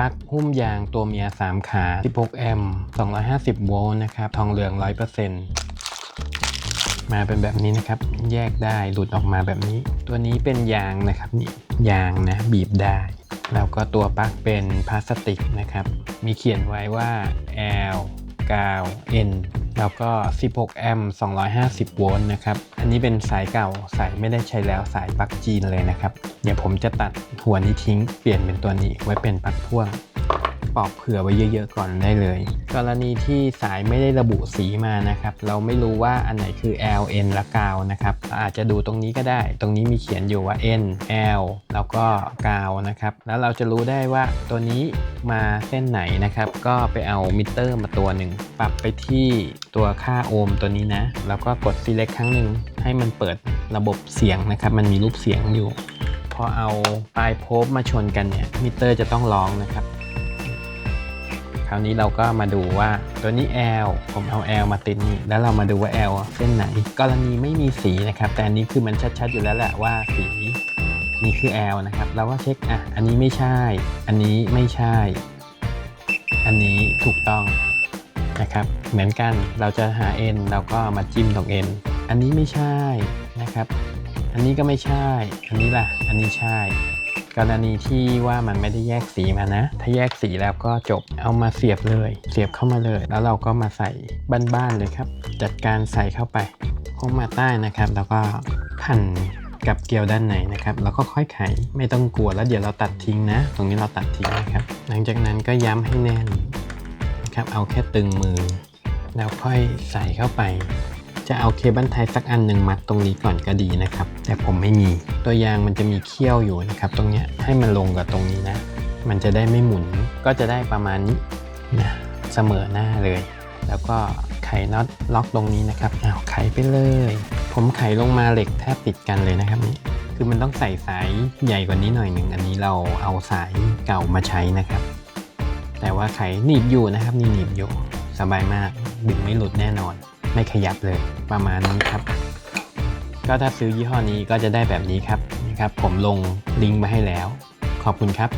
ปลั๊กหุ้มยางตัวเมีย 3 ขา 16 แอมป์ 250 โวลต์นะครับ ทองเหลือง 100%มาเป็นแบบนี้นะครับ แยกได้หลุดออกมาแบบนี้ ตัวนี้เป็นยางนะครับนี่ยางนะบีบได้ แล้วก็ตัวปลั๊กเป็นพลาสติกนะครับ มีเขียนไว้ว่า L 9 N แล้วก็ 16 แอมป์ 250 โวลต์นะครับ อันนี้เป็นสายเก่า สายไม่ได้ใช้แล้ว สายปลั๊กจีนเลยนะครับ เดี๋ยวผมจะตัดหัวนี้ทิ้ง เปลี่ยนเป็นตัวนี้ไว้เป็นปลั๊กพ่วง ปอกเผื่อไว้เยอะๆก่อนได้เลย กรณีที่สายไม่ได้ระบุสีมานะครับ เราไม่รู้ว่าอันไหนคือ L N และกาวนะครับอาจจะดูตรงนี้ก็ได้ ตรงนี้มีเขียนอยู่ว่า N L แล้วก็กาวนะครับ แล้วเราจะรู้ได้ว่าตัวนี้มาเส้นไหนนะครับ ก็ไปเอามิเตอร์มาตัวหนึ่งปรับไปที่ตัวค่าโอห์มตัวนี้นะ แล้วก็กด select ครั้งหนึ่งให้มันเปิดระบบเสียงนะครับ มันมีรูปเสียงอยู่ พอเอาปลายโพบมาชนกันเนี่ยมิเตอร์จะต้องร้องนะครับ ราวนี้เราก็มาดูว่าตัวนี้ L ผมเอา L มาติดนี่แล้วเรามาดูว่า L เส้นไหน กรณีไม่มีสีนะครับ แต่อันนี้คือมันชัดๆอยู่แล้วแหละว่าสีนี่คือ L นะครับ เราก็เช็คอะอันนี้ไม่ใช่ อันนี้ไม่ใช่ อันนี้ถูกต้องนะครับ เหมือนกันเราจะหา N เราก็มาจิ้มตรง N อันนี้ไม่ใช่นะครับ อันนี้ก็ไม่ใช่ อันนี้ล่ะ อันนี้ใช่ กรณีที่ว่ามันไม่ได้แยกสีมานะ ถ้าแยกสีแล้วก็จบ เอามาเสียบเลย เสียบเข้ามาเลย แล้วเราก็มาใส่บ้านๆเลยครับ จัดการใส่เข้าไปเข้ามาใต้นะครับ แล้วก็พันกับเกลียวด้านในนะครับ แล้วก็ค่อยไข ไม่ต้องกลัวแล้วเดี๋ยวเราตัดทิ้งนะ ตรงนี้เราตัดทิ้งนะครับ หลังจากนั้นก็ย้ำให้แน่นนะครับ เอาแค่ตึงมือ แล้วค่อยใส่เข้าไป จะเอาเคเบิลไทยสักอันหนึ่งมัดตรงนี้ก่อนก็ดีนะครับ แต่ผมไม่มีตัวยางมันจะมีเขี้ยวอยู่นะครับ ตรงเนี้ยให้มันลงกับตรงนี้นะ มันจะได้ไม่หมุนก็จะได้ประมาณนี้นะเสมอหน้าเลย แล้วก็ไขน็อตล็อกตรงนี้นะครับอ้าวไขไปเลย ผมไขลงมาเหล็กแทบติดกันเลยนะครับนี่คือมันต้องใส่สายใหญ่กว่านี้หน่อยหนึ่งอันนี้เราเอาสายเก่ามาใช้นะครับ แต่ว่าไขหนีบอยู่นะครับนี่หนีบอยู่สบายมากดึงไม่หลุดแน่นอน ไม่ขยับเลยประมาณนี้ครับ ก็ถ้าซื้อยี่ห้อนี้ก็จะได้แบบนี้ครับนะครับ ผมลงลิงก์มาให้แล้ว ขอบคุณครับ